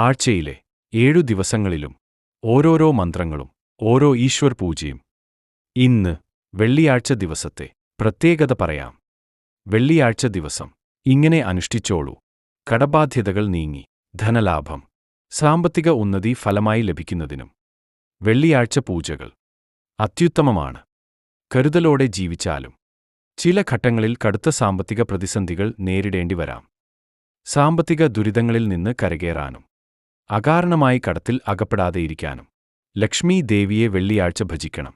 ആഴ്ചയിലെ ഏഴു ദിവസങ്ങളിലും ഓരോരോ മന്ത്രങ്ങളും ഓരോ ഈശ്വർ പൂജയും. ഇന്ന് വെള്ളിയാഴ്ച ദിവസത്തെ പ്രത്യേകത പറയാം. വെള്ളിയാഴ്ച ദിവസം ഇങ്ങനെ അനുഷ്ഠിച്ചോളൂ. കടബാധ്യതകൾ നീങ്ങി ധനലാഭം സാമ്പത്തിക ഉന്നതി ഫലമായി ലഭിക്കുന്നതിനും. വെള്ളിയാഴ്ച പൂജകൾ അത്യുത്തമമാണ്. കരുതലോടെ ജീവിച്ചാലും ചില ഘട്ടങ്ങളിൽ കടുത്ത സാമ്പത്തിക പ്രതിസന്ധികൾ നേരിടേണ്ടി വരാം സാമ്പത്തിക ദുരിതങ്ങളിൽ നിന്ന് കരകയറാനും അകാരണമായി കടത്തിൽ അകപ്പെടാതെയിരിക്കാനും ലക്ഷ്മി ദേവിയെ വെള്ളിയാഴ്ച ഭജിക്കണം.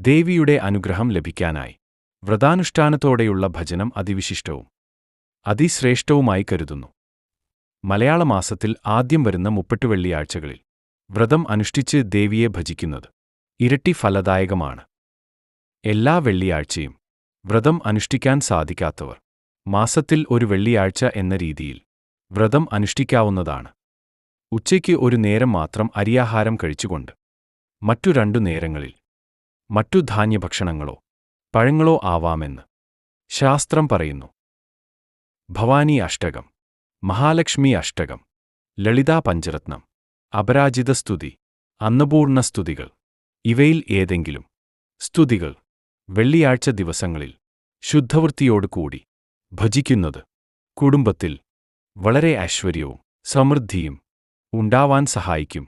ദേവിയുടെ അനുഗ്രഹം ലഭിക്കാനായി. വ്രതാനുഷ്ഠാനത്തോടെയുള്ള ഭജനം അതിവിശിഷ്ടവും. അതിശ്രേഷ്ഠവുമായി കരുതുന്നു. മലയാള മാസത്തിൽ ആദ്യം വരുന്ന മുപ്പട്ട് വെള്ളിയാഴ്ചകളിൽ വ്രതം അനുഷ്ഠിച്ച് ദേവിയെ ഭജിക്കുന്നത് ഇരട്ടി ഫലദായകമാണ്. എല്ലാ വെള്ളിയാഴ്ചയും വ്രതം അനുഷ്ഠിക്കാൻ സാധിക്കാത്തവർ മാസത്തിൽ ഒരു വെള്ളിയാഴ്ച എന്ന രീതിയിൽ വ്രതം അനുഷ്ഠിക്കാവുന്നതാണ്. ഉച്ചയ്ക്ക് ഒരു നേരം മാത്രം അരിയാഹാരം കഴിച്ചുകൊണ്ട് മറ്റു രണ്ടു നേരങ്ങളിൽ മറ്റു ധാന്യഭക്ഷണങ്ങളോ പഴങ്ങളോ ആവാമെന്ന് ശാസ്ത്രം പറയുന്നു. ഭവാനി അഷ്ടകം മഹാലക്ഷ്മി അഷ്ടകം ലളിതാ പഞ്ചരത്നം അപരാജിത സ്തുതി അന്നപൂർണ സ്തുതികൾ ഇവയിൽ ഏതെങ്കിലും സ്തുതികൾ വെള്ളിയാഴ്ച ദിവസങ്ങളിൽ ശുദ്ധവൃത്തിയോടുകൂടി ഭജിക്കുന്നത് കുടുംബത്തിൽ വളരെ ഐശ്വര്യവും സമൃദ്ധിയും ഉണ്ടാവാൻ സഹായിക്കും.